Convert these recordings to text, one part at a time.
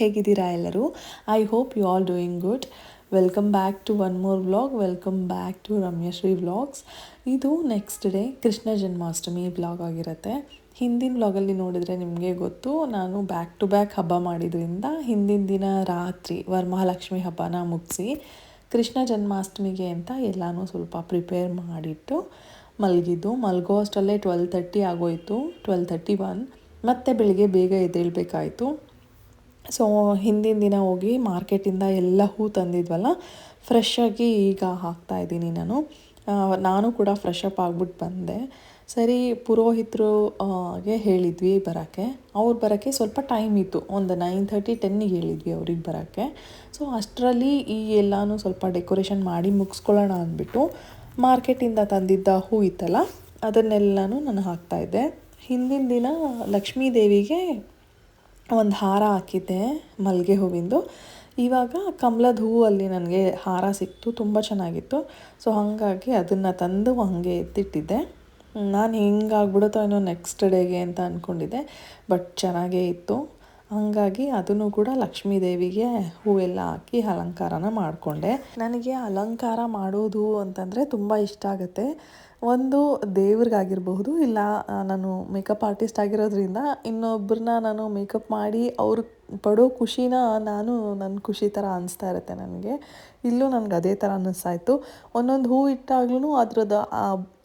ಹೇಗಿದ್ದೀರಾ ಎಲ್ಲರೂ? I hope you all doing good welcome back to one more vlog welcome back to Ramyashree vlogs ಇದು next day Krishna Janmashtami vlog ಆಗಿರುತ್ತೆ. ಹಿಂದಿನ ವ್ಲಾಗಲ್ಲಿ ನೋಡಿದರೆ ನಿಮಗೆ ಗೊತ್ತು, ನಾನು ಬ್ಯಾಕ್ ಟು ಬ್ಯಾಕ್ ಹಬ್ಬ ಮಾಡಿದ್ರಿಂದ ಹಿಂದಿನ ದಿನ ರಾತ್ರಿ ವರಮಹಾಲಕ್ಷ್ಮಿ ಹಬ್ಬನ ಮುಗಿಸಿ ಕೃಷ್ಣ ಜನ್ಮಾಷ್ಟಮಿಗೆ ಅಂತ ಎಲ್ಲನೂ ಸ್ವಲ್ಪ ಪ್ರಿಪೇರ್ ಮಾಡಿಟ್ಟು ಮಲಗಿದ್ದು ಮಲಗೋ ಅಷ್ಟರಲ್ಲೇ ಟ್ವೆಲ್ ತರ್ಟಿ ಆಗೋಯಿತು ಟ್ವೆಲ್ ತರ್ಟಿ ಒನ್ ಮತ್ತೆ ಬೆಳಿಗ್ಗೆ ಬೇಗ ಎದ್ದೇಳಬೇಕಾಯಿತು. ಸೊ ಹಿಂದಿನ ದಿನ ಹೋಗಿ ಮಾರ್ಕೆಟಿಂದ ಎಲ್ಲ ಹೂ ತಂದಿದ್ವಲ್ಲ ಫ್ರೆಶ್ ಆಗಿ ಈಗ ಹಾಕ್ತಾ ಇದ್ದೀನಿ ನಾನು. ನಾನು ಕೂಡ ಫ್ರೆಶ್ ಅಪ್ ಆಗ್ಬಿಟ್ಟು ಬಂದೆ. ಸರಿ, ಪುರೋಹಿತರು ಗೆ ಹೇಳಿದ್ವಿ ಬರೋಕ್ಕೆ. ಅವ್ರು ಬರೋಕ್ಕೆ ಸ್ವಲ್ಪ ಟೈಮ್ ಇತ್ತು. ಒಂದು ನೈನ್ ತರ್ಟಿ ಟೆನ್ನಿಗೆ ಹೇಳಿದ್ವಿ ಅವ್ರಿಗೆ ಬರೋಕ್ಕೆ. ಸೊ ಅಷ್ಟರಲ್ಲಿ ಈ ಎಲ್ಲನೂ ಸ್ವಲ್ಪ ಡೆಕೋರೇಷನ್ ಮಾಡಿ ಮುಗಿಸ್ಕೊಳ್ಳೋಣ ಅಂದ್ಬಿಟ್ಟು ಮಾರ್ಕೆಟಿಂದ ತಂದಿದ್ದ ಹೂ ಇತ್ತಲ್ಲ, ಅದನ್ನೆಲ್ಲನೂ ನಾನು ಹಾಕ್ತಾಯಿದ್ದೆ ಹಿಂದಿನ ದಿನ ಲಕ್ಷ್ಮೀ ದೇವಿಗೆ ಒಂದು ಹಾರ ಹಾಕಿದ್ದೆ ಮಲ್ಲಿಗೆ ಹೂವಿಂದು. ಇವಾಗ ಕಮಲದ ಹೂವಲ್ಲಿ ನನಗೆ ಹಾರ ಸಿಕ್ತು, ತುಂಬ ಚೆನ್ನಾಗಿತ್ತು. ಸೊ ಹಾಗಾಗಿ ಅದನ್ನು ತಂದು ಹಾಗೆ ಎತ್ತಿಟ್ಟಿದ್ದೆ. ನಾನು ಹಿಂಗಾಗ್ಬಿಡುತ್ತೋ ಏನೋ ನೆಕ್ಸ್ಟ್ ಡೇಗೆ ಅಂತ ಅಂದ್ಕೊಂಡಿದ್ದೆ ಬಟ್ ಚೆನ್ನಾಗೇ ಇತ್ತು. ಹಾಗಾಗಿ ಅದನ್ನು ಕೂಡ ಲಕ್ಷ್ಮೀ ದೇವಿಗೆ ಹೂವೆಲ್ಲ ಹಾಕಿ ಅಲಂಕಾರನ ಮಾಡಿಕೊಂಡೆ. ನನಗೆ ಅಲಂಕಾರ ಮಾಡೋದು ಅಂತಂದರೆ ತುಂಬ ಇಷ್ಟ ಆಗುತ್ತೆ. ಒಂದು ದೇವ್ರಿಗಾಗಿರಬಹುದು ಇಲ್ಲ ನಾನು ಮೇಕಪ್ ಆರ್ಟಿಸ್ಟ್ ಆಗಿರೋದ್ರಿಂದ ಇನ್ನೊಬ್ಬರನ್ನ ನಾನು ಮೇಕಪ್ ಮಾಡಿ ಅವ್ರು ಪಡೋ ಖುಷಿನ ನಾನು ನನ್ನ ಖುಷಿ ಥರ ಅನಿಸ್ತಾ ಇರುತ್ತೆ ನನಗೆ. ಇಲ್ಲೂ ನನಗೆ ಅದೇ ಥರ ಅನ್ನಿಸ್ತಾಯಿತ್ತು ಒಂದೊಂದು ಹೂ ಇಟ್ಟಾಗ್ಲೂ ಅದ್ರದ್ದು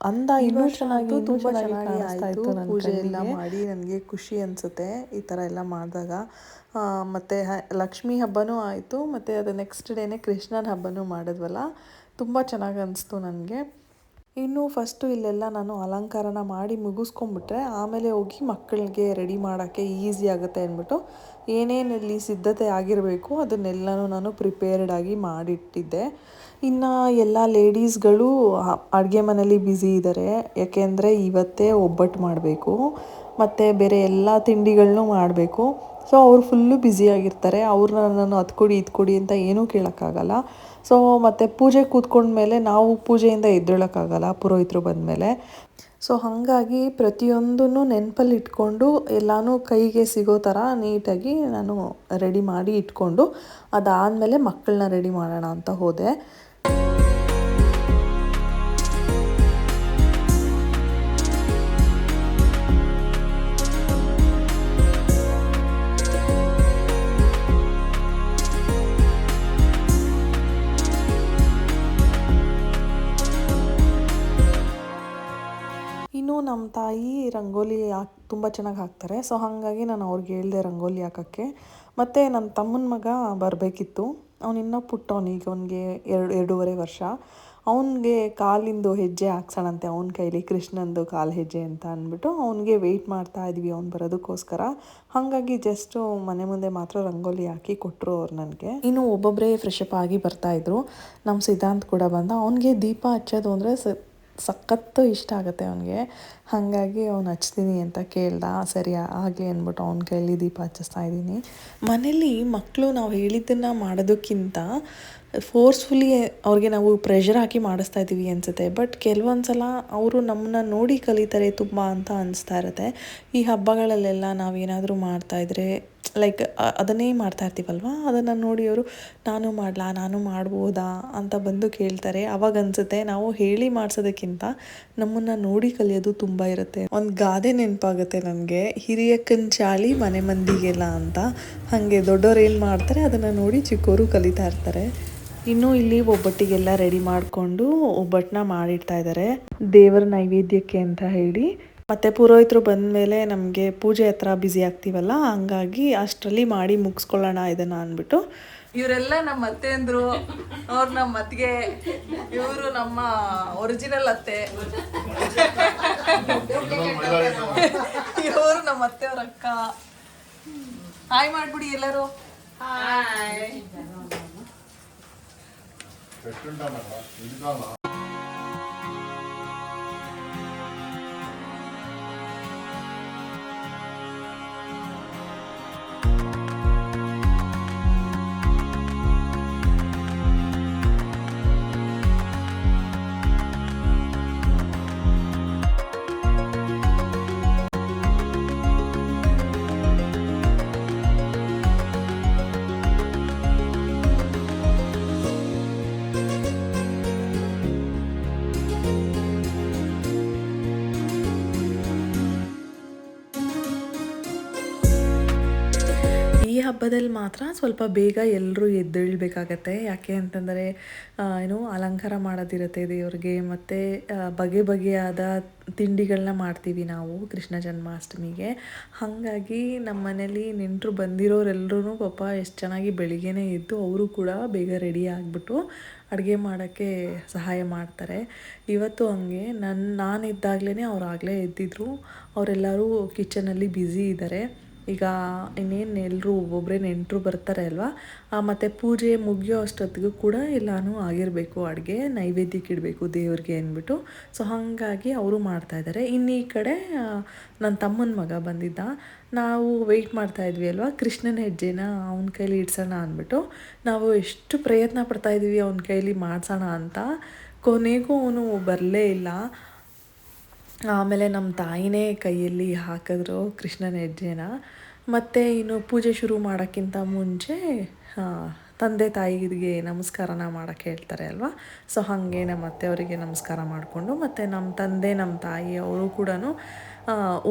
ಅಂದ ಇನ್ನೂ ಚೆನ್ನಾಗಿ ತುಂಬ ಚೆನ್ನಾಗಿ ಪೂಜೆ ಎಲ್ಲ ಮಾಡಿ ನನಗೆ ಖುಷಿ ಅನಿಸುತ್ತೆ ಈ ಥರ ಎಲ್ಲ ಮಾಡಿದಾಗ. ಮತ್ತು ಲಕ್ಷ್ಮಿ ಹಬ್ಬನೂ ಆಯಿತು ಮತ್ತು ಅದು ನೆಕ್ಸ್ಟ್ ಡೇನೇ ಕೃಷ್ಣನ ಹಬ್ಬನೂ ಮಾಡಿದ್ವಲ್ಲ. ತುಂಬ ಚೆನ್ನಾಗಿ ಅನಿಸ್ತು ನನಗೆ. ಇನ್ನು ಫಸ್ಟು ಇಲ್ಲೆಲ್ಲ ನಾನು ಅಲಂಕಾರನ ಮಾಡಿ ಮುಗಿಸ್ಕೊಂಬಿಟ್ರೆ ಆಮೇಲೆ ಹೋಗಿ ಮಕ್ಕಳಿಗೆ ರೆಡಿ ಮಾಡೋಕ್ಕೆ ಈಸಿ ಆಗುತ್ತೆ ಅಂದ್ಬಿಟ್ಟು ಏನೇನಲ್ಲಿ ಸಿದ್ಧತೆ ಆಗಿರಬೇಕು ಅದನ್ನೆಲ್ಲನೂ ನಾನು ಪ್ರಿಪೇರ್ಡ್ ಆಗಿ ಮಾಡಿಟ್ಟಿದ್ದೆ. ಇನ್ನು ಎಲ್ಲ ಲೇಡೀಸ್ಗಳು ಅಡುಗೆ ಮನೇಲಿ ಬ್ಯುಸಿ ಇದ್ದಾರೆ ಯಾಕೆಂದರೆ ಇವತ್ತೇ ಒಬ್ಬಟ್ಟು ಮಾಡಬೇಕು, ಮತ್ತು ಬೇರೆ ಎಲ್ಲ ತಿಂಡಿಗಳನ್ನೂ ಮಾಡಬೇಕು. ಸೊ ಅವ್ರು ಫುಲ್ಲು ಬ್ಯುಸಿಯಾಗಿರ್ತಾರೆ ಅವ್ರನ್ನ ನಾನು ಅದು ಕೊಡಿ ಇದು ಕೊಡಿ ಅಂತ ಏನೂ ಕೇಳೋಕ್ಕಾಗಲ್ಲ. ಸೊ ಮತ್ತು ಪೂಜೆ ಕೂತ್ಕೊಂಡ ಮೇಲೆ ನಾವು ಪೂಜೆಯಿಂದ ಎದ್ದೇಳೋಕ್ಕಾಗಲ್ಲ, ಪುರೋಹಿತರು ಬಂದಮೇಲೆ. ಸೊ ಹಾಗಾಗಿ ಪ್ರತಿಯೊಂದನ್ನು ನೆನಪಲ್ಲಿ ಇಟ್ಕೊಂಡು ಎಲ್ಲನೂ ಕೈಗೆ ಸಿಗೋ ಥರ ನೀಟಾಗಿ ನಾನು ರೆಡಿ ಮಾಡಿ ಇಟ್ಕೊಂಡು ಅದಾದಮೇಲೆ ಮಕ್ಕಳನ್ನ ರೆಡಿ ಮಾಡೋಣ ಅಂತ ಹೋದೆ. ತಾಯಿ ರಂಗೋಲಿ ಹಾಕ್, ತುಂಬ ಚೆನ್ನಾಗಿ ಹಾಕ್ತಾರೆ. ಸೊ ಹಾಗಾಗಿ ನಾನು ಅವ್ರಿಗೆ ಹೇಳಿದೆ ರಂಗೋಲಿ ಹಾಕೋಕ್ಕೆ. ಮತ್ತು ನನ್ನ ತಮ್ಮನ ಮಗ ಬರಬೇಕಿತ್ತು. ಅವನಿನ್ನೂ ಪುಟ್ಟವನು, ಈಗ ಅವನಿಗೆ ಎರಡು, ಎರಡೂವರೆ ವರ್ಷ. ಅವನಿಗೆ ಕಾಲಿಂದು ಹೆಜ್ಜೆ ಹಾಕ್ಸೋಣಂತೆ. ಅವನ ಕೈಲಿ ಕೃಷ್ಣಂದು ಕಾಲು ಹೆಜ್ಜೆ ಅಂತ ಅಂದ್ಬಿಟ್ಟು ಅವನಿಗೆ ವೆಯ್ಟ್ ಮಾಡ್ತಾ ಇದ್ವಿ ಅವ್ನು ಬರೋದಕ್ಕೋಸ್ಕರ. ಹಾಗಾಗಿ ಜಸ್ಟು ಮನೆ ಮುಂದೆ ಮಾತ್ರ ರಂಗೋಲಿ ಹಾಕಿ ಕೊಟ್ಟರು ಅವ್ರು ನನಗೆ. ಇನ್ನು ಒಬ್ಬೊಬ್ಬರೇ ಫ್ರೆಶ್ ಅಪ್ ಆಗಿ ಬರ್ತಾಯಿದ್ರು ನಮ್ಮ ಸಿದ್ಧಾಂತ್ ಕೂಡ ಬಂದ. ಅವನಿಗೆ ದೀಪ ಹಚ್ಚೋದು ಅಂದರೆ ಸ ಸಖತ್ತು ಇಷ್ಟ ಆಗುತ್ತೆ ಅವನಿಗೆ. ಹಾಗಾಗಿ ಅವ್ನು ಹಚ್ತೀನಿ ಅಂತ ಕೇಳ್ದ, ಸರಿ, ಆಗಲಿ ಅಂದ್ಬಿಟ್ಟು ಅವ್ನ ಕೈಲಿ ದೀಪ ಹಚ್ಚಿಸ್ತಾ ಇದ್ದೀನಿ. ಮನೇಲಿ ಮಕ್ಕಳು ನಾವು ಹೇಳಿದ್ದನ್ನು ಮಾಡೋದಕ್ಕಿಂತ ಫೋರ್ಸ್ಫುಲಿ ಅವ್ರಿಗೆ ನಾವು ಪ್ರೆಷರ್ ಹಾಕಿ ಮಾಡಿಸ್ತಾ ಇದ್ದೀವಿ ಅನಿಸುತ್ತೆ. ಬಟ್ ಕೆಲವೊಂದು ಸಲ ಅವರು ನಮ್ಮನ್ನ ನೋಡಿ ಕಲಿತಾರೆ ತುಂಬ ಅಂತ ಅನಿಸ್ತಾ ಇರುತ್ತೆ. ಈ ಹಬ್ಬಗಳಲ್ಲೆಲ್ಲ ನಾವೇನಾದರೂ ಮಾಡ್ತಾಯಿದ್ರೆ ಲೈಕ್ ಅದನ್ನೇ ಮಾಡ್ತಾ ಇರ್ತೀವಲ್ವ? ಅದನ್ನು ನೋಡಿ ಅವರು, ನಾನು ಮಾಡಲಾ? ನಾನು ಮಾಡ್ಬೋದಾ? ಅಂತ ಬಂದು ಕೇಳ್ತಾರೆ. ಅವಾಗ ಅನಿಸುತ್ತೆ, ನಾವು ಹೇಳಿ ಮಾಡಿಸೋದಕ್ಕಿಂತ ನಮ್ಮನ್ನು ನೋಡಿ ಕಲಿಯೋದು ತುಂಬ ಇರುತ್ತೆ. ಒಂದು ಗಾದೆ ನೆನಪಾಗುತ್ತೆ ನನಗೆ. ಹಿರಿಯಕ್ಕನ ಚಾಳಿ ಮನೆ ಮಂದಿಗೆಲ್ಲ ಅಂತ. ಹಾಗೆ ದೊಡ್ಡವ್ರು ಏನು ಮಾಡ್ತಾರೆ, ಅದನ್ನು ನೋಡಿ ಚಿಕ್ಕವರು ಕಲಿತಾ ಇರ್ತಾರೆ. ಇನ್ನು ಇಲ್ಲಿ ಒಬ್ಬಟ್ಟಿಗೆಲ್ಲ ರೆಡಿ ಮಾಡಿಕೊಂಡು ಒಬ್ಬಟ್ಟನ್ನ ಮಾಡಿಡ್ತಾ ಇದ್ದಾರೆ ದೇವರ ನೈವೇದ್ಯಕ್ಕೆ ಅಂತ ಹೇಳಿ ಮತ್ತು ಪುರೋಹಿತರು ಬಂದ ಮೇಲೆ ನಮಗೆ ಪೂಜೆ ಹತ್ರ ಬ್ಯುಸಿ ಆಗ್ತೀವಲ್ಲ ಹಂಗಾಗಿ ಅಷ್ಟರಲ್ಲಿ ಮಾಡಿ ಮುಗಿಸ್ಕೊಳ್ಳೋಣ ಇದನ್ನ ಅಂದ್ಬಿಟ್ಟು. ಇವರೆಲ್ಲ ನಮ್ಮ ಅತ್ತೆಂದ್ರು ಅವ್ರು ನಮ್ಮ ಅತ್ತಿಗೆ ಇವರು ನಮ್ಮ ಒರಿಜಿನಲ್ ಅತ್ತೆ. ಇವರು ನಮ್ಮ ಅತ್ತೆಯವ್ರ ಅಕ್ಕ. ಹಾಯ್ ಮಾಡ್ಬಿಡಿ ಎಲ್ಲರೂ. ಹಾಯ್ ಹಬ್ಬದಲ್ಲಿ ಮಾತ್ರ ಸ್ವಲ್ಪ ಬೇಗ ಎಲ್ಲರೂ ಎದ್ದೇಳಬೇಕಾಗತ್ತೆ. ಯಾಕೆ ಅಂತಂದರೆ ಏನು ಅಲಂಕಾರ ಮಾಡೋದಿರುತ್ತೆ ದೇವ್ರಿಗೆ, ಮತ್ತು ಬಗೆ ಬಗೆಯಾದ ತಿಂಡಿಗಳನ್ನ ಮಾಡ್ತೀವಿ ನಾವು ಕೃಷ್ಣ ಜನ್ಮಾಷ್ಟಮಿಗೆ. ಹಾಗಾಗಿ ನಮ್ಮ ಮನೇಲಿ ನೆಂಟರು ಬಂದಿರೋರೆಲ್ಲರೂ ಪಾಪ ಎಷ್ಟು ಚೆನ್ನಾಗಿ ಬೆಳಿಗ್ಗೆನೇ ಎದ್ದು ಅವರು ಕೂಡ ಬೇಗ ರೆಡಿ ಆಗಿಬಿಟ್ಟು ಅಡುಗೆ ಮಾಡೋಕ್ಕೆ ಸಹಾಯ ಮಾಡ್ತಾರೆ. ಇವತ್ತು ಹಂಗೆ ನನ್ನ ನಾನಿದ್ದಾಗಲೇ ಅವ್ರು ಆಗಲೇ ಎದ್ದಿದ್ರು. ಅವರೆಲ್ಲರೂ ಕಿಚನಲ್ಲಿ ಬ್ಯುಸಿ ಇದ್ದಾರೆ. ಈಗ ಇನ್ನೇನು ಎಲ್ಲರೂ ಒಬ್ಬೊಬ್ಬರೇ ನೆಂಟರು ಬರ್ತಾರೆ ಅಲ್ವಾ? ಮತ್ತು ಪೂಜೆ ಮುಗಿಯೋ ಅಷ್ಟೊತ್ತಿಗೂ ಕೂಡ ಎಲ್ಲನೂ ಆಗಿರಬೇಕು, ಅಡುಗೆ ನೈವೇದ್ಯಕ್ಕೆ ಇಡಬೇಕು ದೇವ್ರಿಗೆ ಅಂದ್ಬಿಟ್ಟು. ಸೊ ಹಾಗಾಗಿ ಅವರು ಮಾಡ್ತಾಯಿದ್ದಾರೆ ಇನ್ನು ಈ ಕಡೆ ನನ್ನ ತಮ್ಮನ ಮಗ ಬಂದಿದ್ದ. ನಾವು ವೆಯ್ಟ್ ಮಾಡ್ತಾ ಇದ್ವಿ ಅಲ್ವಾ? ಕೃಷ್ಣನ ಹೆಜ್ಜೆನ ಅವನ ಕೈಲಿ ಇಡ್ಸೋಣ ಅಂದ್ಬಿಟ್ಟು. ನಾವು ಎಷ್ಟು ಪ್ರಯತ್ನ ಪಡ್ತಾ ಇದ್ದೀವಿ ಅವನ ಕೈಲಿ ಮಾಡ್ಸೋಣ ಅಂತ. ಕೊನೆಗೂ ಅವನು ಬರಲೇ ಇಲ್ಲ. ಆಮೇಲೆ ನಮ್ಮ ತಾಯಿನೇ ಕೈಯಲ್ಲಿ ಹಾಕಿದ್ರು ಕೃಷ್ಣನ ಹೆಜ್ಜೆನ. ಮತ್ತು ಇನ್ನು ಪೂಜೆ ಶುರು ಮಾಡೋಕ್ಕಿಂತ ಮುಂಚೆ ತಂದೆ ತಾಯಿಗೆ ನಮಸ್ಕಾರನ ಮಾಡೋಕ್ಕೆ ಹೇಳ್ತಾರೆ ಅಲ್ವಾ? ಸೊ ಹಾಗೆ ನಮ್ಮ ಅತ್ತೆಯವರಿಗೆ ನಮಸ್ಕಾರ ಮಾಡಿಕೊಂಡು, ಮತ್ತು ನಮ್ಮ ತಂದೆ, ನಮ್ಮ ತಾಯಿ ಅವರು ಕೂಡ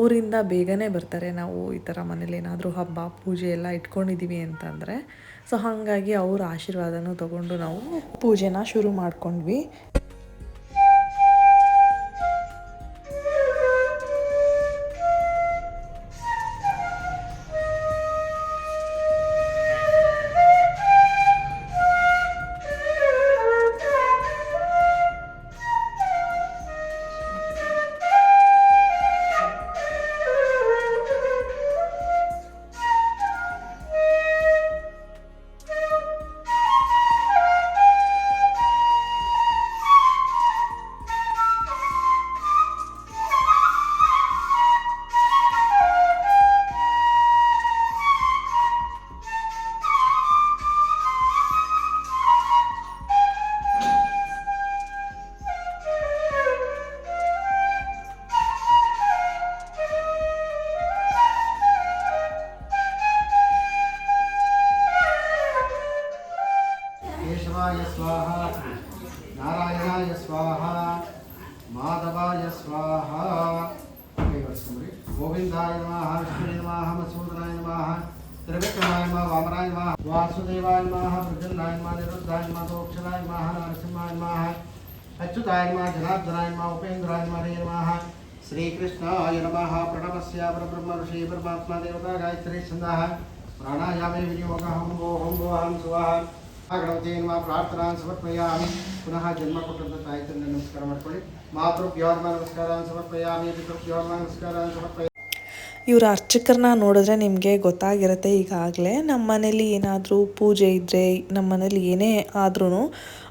ಊರಿಂದ ಬೇಗನೆ ಬರ್ತಾರೆ. ನಾವು ಈ ಥರ ಮನೇಲಿ ಏನಾದರೂ ಹಬ್ಬ, ಪೂಜೆ ಎಲ್ಲ ಇಟ್ಕೊಂಡಿದ್ದೀವಿ ಅಂತಂದರೆ. ಸೊ ಹಾಗಾಗಿ ಅವ್ರ ಆಶೀರ್ವಾದನೂ ತಗೊಂಡು ನಾವು ಪೂಜೆನ ಶುರು ಮಾಡ್ಕೊಂಡ್ವಿ. ವಾಮನಾಯ ನಮಃ ವಾಸುದೇವಾಯ ನಮಃ ಪ್ರಜನ್ನಾಯ ನಮಃ ನಿರುದ್ಧಾಯ ನಮಃ ದೋಕ್ಷರಾಯ ನಮಃ ನರಸಿಂಹಾಯ ನಮಃ ಅಚ್ಯುತಾಯ ನಮಃ ಜನಾರ್ದನಾಯ ನಮಃ ಉಪೇಂದ್ರಾಯ ನಮಃ ಹರೇ ನಮಃ ಶ್ರೀಕೃಷ್ಣಾಯ ನಮಃ ಪ್ರಣವಸ್ಯ ಪರಬ್ರಹ್ಮ ಋಷಿ ಪರಮಾತ್ಮ ದೇವತಾ ಗಾಯತ್ರಿ ಛಂದಃ ಪ್ರಾಣಾಯಾಮೇ ವಿನಿಯೋಗ ಹಂ ಗೋ ಹಂ ಗೋ ಹಂ ಸುವಹ ಗಣಪತಿ ನಮಃ ಪ್ರಾರ್ಥನಾ ಸಮರ್ಪಯಾಮಿ ಪುನಃ ಜನ್ಮ ಕೊಟ್ಟಂತ ತಾಯಿ ತಂದೆ ನಮಸ್ಕಾರ ಮಾಡ್ಕೊಳ್ಳಿ ಮಾತೃಭ್ಯೋರ್ಮ ನಮಸ್ಕಾರ ಸಮರ್ಪಯಾಮಿ ಪಿತೃಭ್ಯೋರ್ಮ ನಮಸ್ಕಾರ ಸಮರ್ಪಯ ಇವ್ರ ಅರ್ಚಕರನ್ನ ನೋಡಿದ್ರೆ ನಿಮಗೆ ಗೊತ್ತಾಗಿರುತ್ತೆ ಈಗಾಗಲೇ. ನಮ್ಮ ಮನೇಲಿ ಏನಾದರೂ ಪೂಜೆ ಇದ್ದರೆ ನಮ್ಮ ಮನೇಲಿ ಏನೇ ಆದ್ರೂ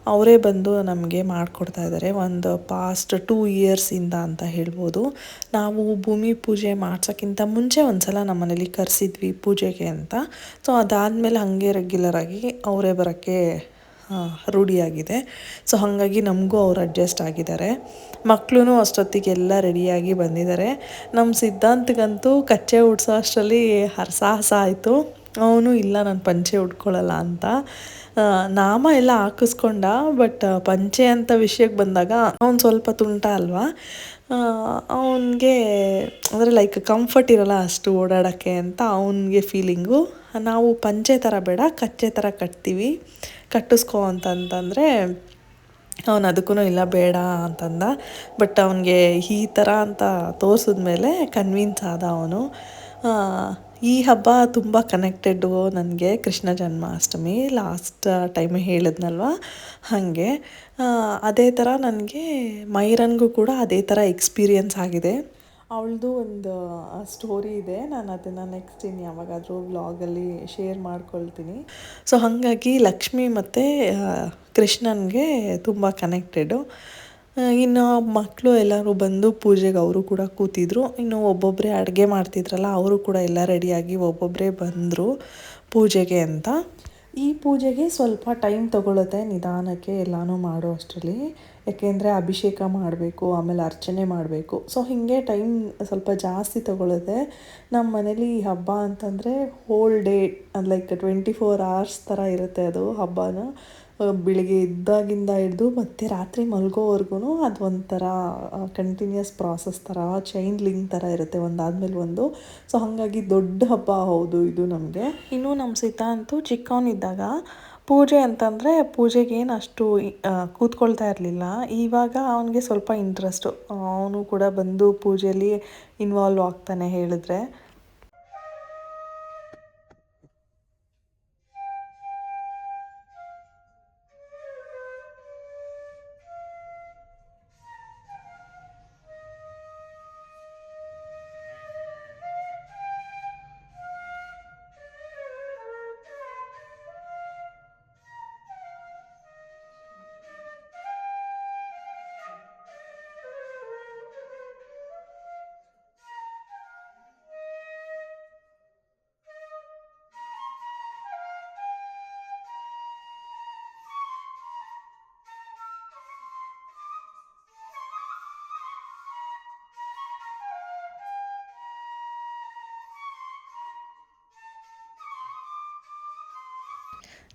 ಅವರೇ ಬಂದು ನಮಗೆ ಮಾಡಿಕೊಡ್ತಾ ಇದ್ದಾರೆ ಒಂದು ಪಾಸ್ಟ್ ಟೂ ಇಯರ್ಸಿಂದ ಅಂತ ಹೇಳ್ಬೋದು. ನಾವು ಭೂಮಿ ಪೂಜೆ ಮಾಡ್ಸೋಕ್ಕಿಂತ ಮುಂಚೆ ಒಂದು ಸಲ ನಮ್ಮ ಮನೇಲಿ ಕರೆಸಿದ್ವಿ ಪೂಜೆಗೆ ಅಂತ. ಸೊ ಅದಾದಮೇಲೆ ಹಾಗೆ ರೆಗ್ಯುಲರಾಗಿ ಅವರೇ ಬರೋಕ್ಕೆ ರೂಢಿಯಾಗಿದೆ. ಸೊ ಹಾಗಾಗಿ ನಮಗೂ ಅವ್ರು ಅಡ್ಜಸ್ಟ್ ಆಗಿದ್ದಾರೆ. ಮಕ್ಕಳು ಅಷ್ಟೊತ್ತಿಗೆಲ್ಲ ರೆಡಿಯಾಗಿ ಬಂದಿದ್ದಾರೆ. ನಮ್ಮ ಸಿದ್ಧಾಂತಗಂತೂ ಕಚ್ಚೆ ಉಡ್ಸೋ ಅಷ್ಟರಲ್ಲಿ ಹರಸಾಹಸ ಆಯಿತು. ಅವನು ಇಲ್ಲ, ನಾನು ಪಂಚೆ ಉಟ್ಕೊಳ್ಳಲ್ಲ ಅಂತ. ನಾಮ ಎಲ್ಲ ಹಾಕಿಸ್ಕೊಂಡ ಬಟ್ ಪಂಚೆ ಅಂತ ವಿಷಯಕ್ಕೆ ಬಂದಾಗ ಅವ್ನು ಸ್ವಲ್ಪ ತುಂಟ ಅಲ್ವಾ? ಅವನಿಗೆ ಅಂದರೆ ಲೈಕ್ ಕಂಫರ್ಟ್ ಇರಲ್ಲ ಅಷ್ಟು ಓಡಾಡೋಕ್ಕೆ ಅಂತ ಅವನಿಗೆ ಫೀಲಿಂಗು ನಾವು ಪಂಚೆ ಥರ ಬೇಡ, ಕಚ್ಚೆ ಥರ ಕಟ್ತೀವಿ. ಕಟ್ಟಿಸ್ಕೋ ಅಂತಂತಂದರೆ ಅವನು ಅದಕ್ಕೂ ಇಲ್ಲ, ಬೇಡ ಅಂತಂದ. ಬಟ್ ಅವನಿಗೆ ಈ ಥರ ಅಂತ ತೋರಿಸಿದ್ಮೇಲೆ ಕನ್ವಿನ್ಸ್ ಆದ ಅವನು. ಈ ಹಬ್ಬ ತುಂಬ ಕನೆಕ್ಟೆಡ್ಡು ನನಗೆ ಕೃಷ್ಣ ಜನ್ಮಾಷ್ಟಮಿ ಲಾಸ್ಟ್ ಟೈಮ್ ಹೇಳಿದ್ನಲ್ವ? ಹಾಗೆ. ಅದೇ ಥರ ನನಗೆ ಮೈರನ್ಗೂ ಕೂಡ ಅದೇ ಥರ ಎಕ್ಸ್ಪೀರಿಯನ್ಸ್ ಆಗಿದೆ. ಅವಳದು ಒಂದು ಸ್ಟೋರಿ ಇದೆ. ನಾನು ಅದನ್ನು ನೆಕ್ಸ್ಟ್ ಇನ್ನು ಯಾವಾಗಾದರೂ ವ್ಲಾಗಲ್ಲಿ ಶೇರ್ ಮಾಡ್ಕೊಳ್ತೀನಿ. ಸೊ ಹಾಗಾಗಿ ಲಕ್ಷ್ಮಿ ಮತ್ತು ಕೃಷ್ಣನ್ಗೆ ತುಂಬ ಕನೆಕ್ಟೆಡು ಇನ್ನು ಮಕ್ಕಳು ಎಲ್ಲರೂ ಬಂದು ಪೂಜೆಗೆ ಅವರು ಕೂಡ ಕೂತಿದ್ರು. ಇನ್ನು ಒಬ್ಬೊಬ್ಬರೇ ಅಡುಗೆ ಮಾಡ್ತಿದ್ರಲ್ಲ, ಅವರು ಕೂಡ ಎಲ್ಲ ರೆಡಿಯಾಗಿ ಒಬ್ಬೊಬ್ಬರೇ ಬಂದರು ಪೂಜೆಗೆ ಅಂತ. ಈ ಪೂಜೆಗೆ ಸ್ವಲ್ಪ ಟೈಮ್ ತೊಗೊಳುತ್ತೆ ನಿಧಾನಕ್ಕೆ ಎಲ್ಲನೂ ಮಾಡೋ ಅಷ್ಟರಲ್ಲಿ. ಯಾಕೆಂದರೆ ಅಭಿಷೇಕ ಮಾಡಬೇಕು, ಆಮೇಲೆ ಅರ್ಚನೆ ಮಾಡಬೇಕು. ಸೊ ಹೀಗೆ ಟೈಮ್ ಸ್ವಲ್ಪ ಜಾಸ್ತಿ ತೊಗೊಳುತ್ತೆ ನಮ್ಮ ಮನೇಲಿ ಈ ಹಬ್ಬ ಅಂತಂದರೆ whole day like twenty four hours ಥರ ಇರುತ್ತೆ ಅದು ಹಬ್ಬನ. ಬೆಳಿಗ್ಗೆ ಎದ್ದಾಗಿಂದ ಹಿಡ್ದು ಮತ್ತೆ ರಾತ್ರಿ ಮಲ್ಗೋವರೆಗೂ ಅದು ಒಂಥರ ಕಂಟಿನ್ಯೂಸ್ ಪ್ರಾಸೆಸ್ ಥರ ಚೈನ್ ಲಿಂಕ್ ಥರ ಇರುತ್ತೆ ಒಂದಾದ್ಮೇಲೆ ಒಂದು. ಸೊ ಹಾಗಾಗಿ ದೊಡ್ಡ ಹಬ್ಬ ಹೌದು ಇದು ನಮಗೆ. ಇನ್ನು ನಮ್ಮ ಸೀತ ಅಂತೂ ಚಿಕ್ಕವನಿದ್ದಾಗ ಪೂಜೆ ಅಂತಂದರೆ ಪೂಜೆಗೆ ಏನು ಅಷ್ಟು ಕೂತ್ಕೊಳ್ತಾ ಇರಲಿಲ್ಲ. ಇವಾಗ ಅವನಿಗೆ ಸ್ವಲ್ಪ ಇಂಟ್ರೆಸ್ಟು ಅವನು ಕೂಡ ಬಂದು ಪೂಜೆಯಲ್ಲಿ ಇನ್ವಾಲ್ವ್ ಆಗ್ತಾನೆ ಹೇಳಿದ್ರೆ.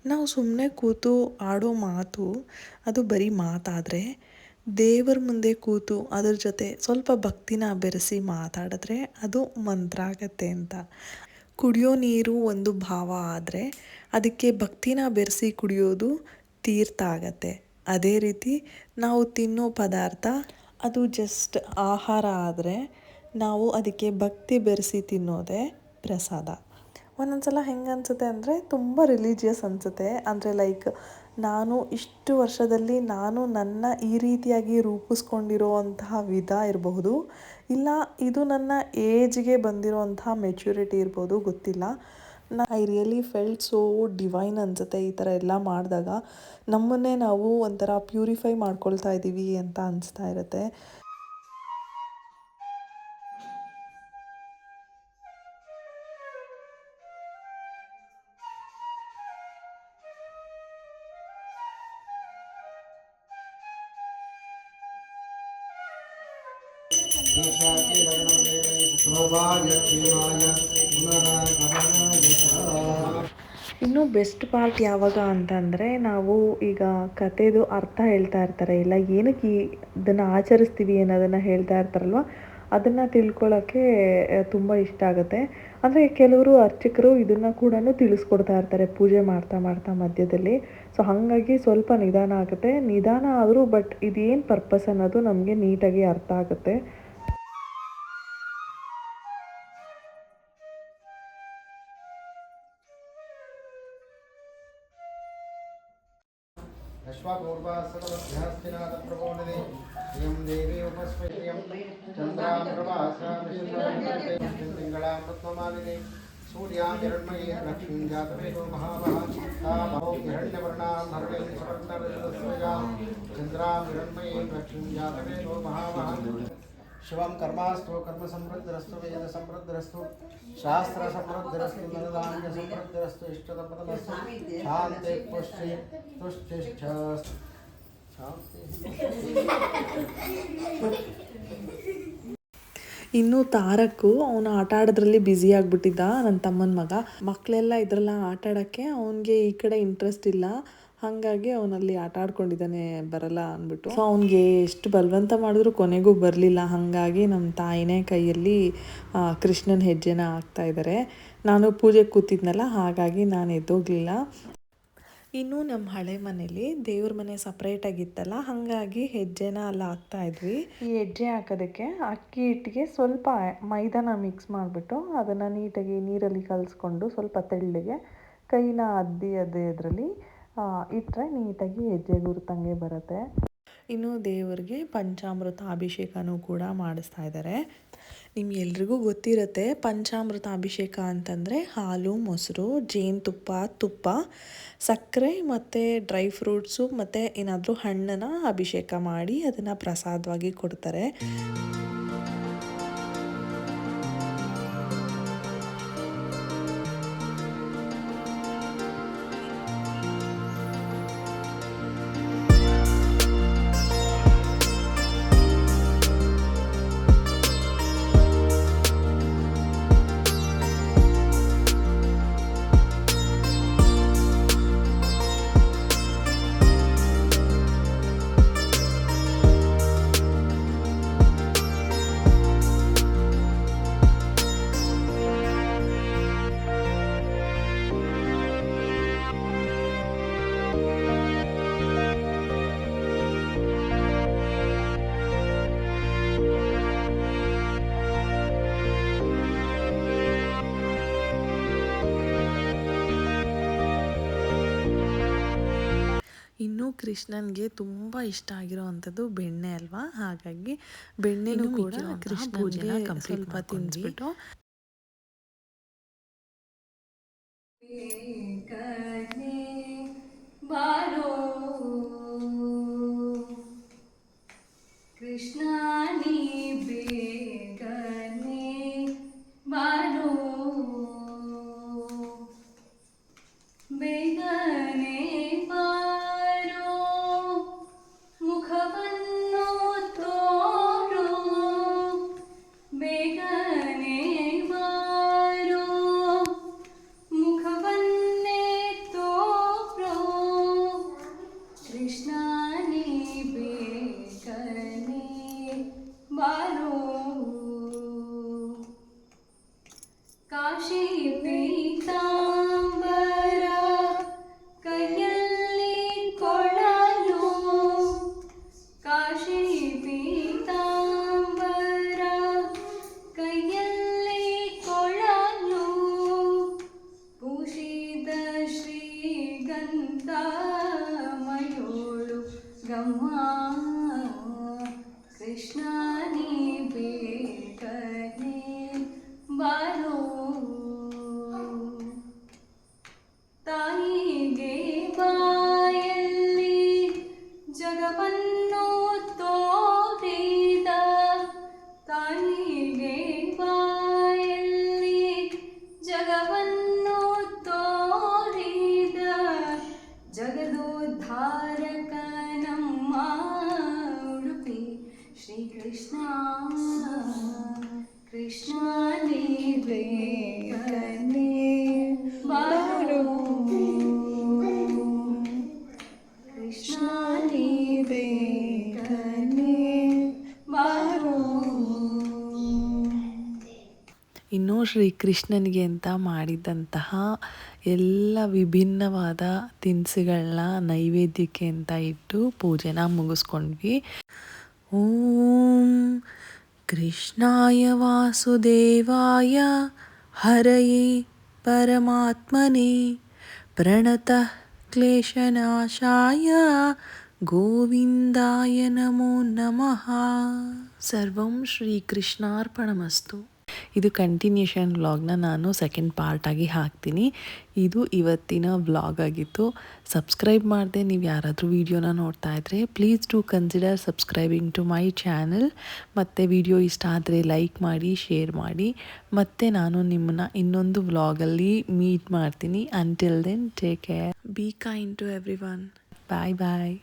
ನಾವು ಸುಮ್ಮನೆ ಕೂತು ಆಡೋ ಮಾತು, ಅದು ಬರೀ ಮಾತಾದರೆ, ದೇವರ ಮುಂದೆ ಕೂತು ಅದ್ರ ಜೊತೆ ಸ್ವಲ್ಪ ಭಕ್ತಿನ ಬೆರೆಸಿ ಮಾತಾಡಿದ್ರೆ ಅದು ಮಂತ್ರ ಆಗತ್ತೆ ಅಂತ. ಕುಡಿಯೋ ನೀರು ಒಂದು ಭಾವ ಆದರೆ ಅದಕ್ಕೆ ಭಕ್ತಿನ ಬೆರೆಸಿ ಕುಡಿಯೋದು ತೀರ್ಥ ಆಗತ್ತೆ. ಅದೇ ರೀತಿ ನಾವು ತಿನ್ನೋ ಪದಾರ್ಥ, ಅದು ಜಸ್ಟ್ ಆಹಾರ ಆದರೆ ನಾವು ಅದಕ್ಕೆ ಭಕ್ತಿ ಬೆರೆಸಿ ತಿನ್ನೋದೇ ಪ್ರಸಾದ. ಒಂದೊಂದ್ಸಲ ಹೆಂಗೆ ಅನಿಸುತ್ತೆ ಅಂದರೆ ತುಂಬ ರಿಲೀಜಿಯಸ್ ಅನಿಸುತ್ತೆ. ಅಂದರೆ ಲೈಕ್ ನಾನು ಇಷ್ಟು ವರ್ಷದಲ್ಲಿ ನಾನು ನನ್ನ ಈ ರೀತಿಯಾಗಿ ರೂಪಿಸ್ಕೊಂಡಿರುವಂತಹ ವಿಧ ಇರಬಹುದು. ಇಲ್ಲ, ಇದು ನನ್ನ ಏಜ್ಗೆ ಬಂದಿರುವಂತಹ ಮೆಚ್ಯೂರಿಟಿ ಇರ್ಬೋದು, ಗೊತ್ತಿಲ್ಲ. ನಾ I really felt so divine ಅನಿಸುತ್ತೆ ಈ ಥರ ಎಲ್ಲ ಮಾಡಿದಾಗ. ನಮ್ಮನ್ನೇ ನಾವು ಒಂಥರ ಪ್ಯೂರಿಫೈ ಮಾಡ್ಕೊಳ್ತಾ ಇದ್ದೀವಿ ಅಂತ ಅನಿಸ್ತಾ ಇರುತ್ತೆ. ಇನ್ನು ಬೆಸ್ಟ್ ಪಾರ್ಟ್ ಯಾವಾಗ ಅಂತಂದರೆ ನಾವು ಈಗ ಕತೆದು ಅರ್ಥ ಹೇಳ್ತಾ ಇರ್ತಾರೆ. ಇಲ್ಲ, ಏನಕ್ಕೆ ಈ ಇದನ್ನು ಆಚರಿಸ್ತೀವಿ ಅನ್ನೋದನ್ನು ಹೇಳ್ತಾ ಇರ್ತಾರಲ್ವ? ಅದನ್ನು ತಿಳ್ಕೊಳ್ಳೋಕ್ಕೆ ತುಂಬ ಇಷ್ಟ ಆಗುತ್ತೆ. ಅಂದರೆ ಕೆಲವರು ಅರ್ಚಕರು ಇದನ್ನು ಕೂಡ ತಿಳಿಸ್ಕೊಡ್ತಾ ಇರ್ತಾರೆ ಪೂಜೆ ಮಾಡ್ತಾ ಮಾಡ್ತಾ ಮಧ್ಯದಲ್ಲಿ. ಸೊ ಹಾಗಾಗಿ ಸ್ವಲ್ಪ ನಿಧಾನ ಆಗುತ್ತೆ. ನಿಧಾನ ಆದರೂ ಬಟ್ ಇದೇನು ಪರ್ಪಸ್ ಅನ್ನೋದು ನಮಗೆ ನೀಟಾಗಿ ಅರ್ಥ ಆಗುತ್ತೆ. अश्वपूर्वासनमध्यास्तिनाथप्रबोधने इयं देवी उपस्मयं चन्द्रां प्रभासां तिङ्गळां सूर्यां हिरण्मयीं लक्ष्मीं जातवेदो महावः तामहो हिरण्यवर्णां हरणीं सुवर्णरजतस्वजां चन्द्रां हिरण्मयीं लक्ष्मीं जातवेदो महावः शिवम कर्मास्तो कर्म समृद्धरस्तु वेद समृद्धरस्तु शास्त्र समृद्धरस्तु धनधान्य समृद्धरस्तु इष्टतपदमस्तु शांते पुष्टि तुष्टिष्ठ। शांते ಇನ್ನು ತಾರಕ್ಕು ಅವನು ಆಟ ಆಡೋದ್ರಲ್ಲಿ ಬ್ಯುಸಿ ಆಗಿಬಿಟ್ಟಿದ್ದ ನನ್ನ ತಮ್ಮನ ಮಗ. ಮಕ್ಕಳೆಲ್ಲ ಇದ್ರಲ್ಲ ಆಟ ಆಡೋಕ್ಕೆ, ಅವನಿಗೆ ಈ ಕಡೆ ಇಂಟ್ರೆಸ್ಟ್ ಇಲ್ಲ. ಹಾಗಾಗಿ ಅವನಲ್ಲಿ ಆಟ ಆಡ್ಕೊಂಡಿದ್ದಾನೆ ಬರಲ್ಲ ಅಂದ್ಬಿಟ್ಟು. ಸೊ ಅವನಿಗೆ ಎಷ್ಟು ಬಲವಂತ ಮಾಡಿದ್ರು ಕೊನೆಗೂ ಬರಲಿಲ್ಲ. ಹಾಗಾಗಿ ನಮ್ಮ ತಾಯಿನೇ ಕೈಯಲ್ಲಿ ಕೃಷ್ಣನ ಹೆಜ್ಜೆನ ಹಾಕ್ತಾ ಇದ್ದಾರೆ ನಾನು ಪೂಜೆಗೆ ಕೂತಿದ್ನಲ್ಲ, ಹಾಗಾಗಿ ನಾನು ಎದ್ದೋಗ್ಲಿಲ್ಲ. ಇನ್ನು ನಮ್ಮ ಹಳೆ ಮನೇಲಿ ದೇವ್ರ ಮನೆ ಸಪ್ರೇಟ್ ಆಗಿತ್ತಲ್ಲ, ಹಾಗಾಗಿ ಹೆಜ್ಜೆನ ಅಲ್ಲಿ ಹಾಕ್ತಾ ಇದ್ವಿ. ಈ ಹೆಜ್ಜೆ ಹಾಕೋದಕ್ಕೆ ಅಕ್ಕಿ ಹಿಟ್ಟಿಗೆ ಸ್ವಲ್ಪ ಮೈದಾನ ಮಿಕ್ಸ್ ಮಾಡಿಬಿಟ್ಟು ಅದನ್ನು ನೀಟಾಗಿ ನೀರಲ್ಲಿ ಕಲಿಸ್ಕೊಂಡು ಸ್ವಲ್ಪ ತೆಳ್ಳಗೆ ಕೈನ ಅದ್ದಿ ಅದೇ ಅದರಲ್ಲಿ ಇಟ್ಟರೆ ನೀಟಾಗಿ ಹೆಜ್ಜೆ ಗುರುತಂಗೆ ಬರುತ್ತೆ. ಇನ್ನು ದೇವರಿಗೆ ಪಂಚಾಮೃತ ಅಭಿಷೇಕನೂ ಕೂಡ ಮಾಡಿಸ್ತಾ ಇದ್ದಾರೆ. ನಿಮ್ಗೆಲ್ರಿಗೂ ಗೊತ್ತಿರುತ್ತೆ ಪಂಚಾಮೃತ ಅಭಿಷೇಕ ಅಂತಂದರೆ ಹಾಲು, ಮೊಸರು, ಜೇನುತುಪ್ಪ, ತುಪ್ಪ, ಸಕ್ಕರೆ ಮತ್ತು ಡ್ರೈ ಫ್ರೂಟ್ಸು ಮತ್ತು ಏನಾದರೂ ಹಣ್ಣನ್ನು ಅಭಿಷೇಕ ಮಾಡಿ ಅದನ್ನು ಪ್ರಸಾದವಾಗಿ ಕೊಡ್ತಾರೆ. ಕೃಷ್ಣನ್ಗೆ ತುಂಬ ಇಷ್ಟ ಆಗಿರೋ ಅಂಥದ್ದು ಬೆಣ್ಣೆ ಅಲ್ವಾ? ಹಾಗಾಗಿ ಬೆಣ್ಣೆನೂ ಕೂಡ ಕೃಷ್ಣನ್ಗೆ ಸ್ವಲ್ಪ ತಿನ್ನಿಸ್ಬಿಟ್ಟು ಬೇಗನೆ ಕೃಷ್ಣ, ನೀ ಬೇಗನೆ ಬಾರೋ. ಅಂತ ಮಾಡಿದಂತಹ ಎಲ್ಲ ವಿಭಿನ್ನವಾದ ತಿನಿಸುಗಳನ್ನ ನೈವೇದ್ಯಕ್ಕೆ ಅಂತ ಇಟ್ಟು ಪೂಜೆನ ಮುಗಿಸ್ಕೊಂಡ್ವಿ. ಓಂ कृष्णाय वासुदेवाय हरये परमात्मने प्रणतः क्लेशनाशाय गोविन्दाय नमो नमः। सर्वं श्रीकृष्णार्पणमस्तु। ಇದು ಕಂಟಿನ್ಯೂಷನ್ ವ್ಲಾಗ್ನ ನಾನು ಸೆಕೆಂಡ್ ಪಾರ್ಟಾಗಿ ಹಾಕ್ತೀನಿ. ಇದು ಇವತ್ತಿನ ವ್ಲಾಗ್ ಆಗಿತ್ತು. ಸಬ್ಸ್ಕ್ರೈಬ್ ಮಾಡದೆ, ನೀವು ಯಾರಾದರೂ ವೀಡಿಯೋನ ನೋಡ್ತಾ ಇದ್ದರೆ please do consider subscribing to my channel ಮತ್ತು ವಿಡಿಯೋ ಇಷ್ಟ ಆದರೆ ಲೈಕ್ ಮಾಡಿ ಶೇರ್ ಮಾಡಿ. ಮತ್ತು ನಾನು ನಿಮ್ಮನ್ನ ಇನ್ನೊಂದು ವ್ಲಾಗಲ್ಲಿ ಮೀಟ್ ಮಾಡ್ತೀನಿ. Until then take care be kind to everyone bye bye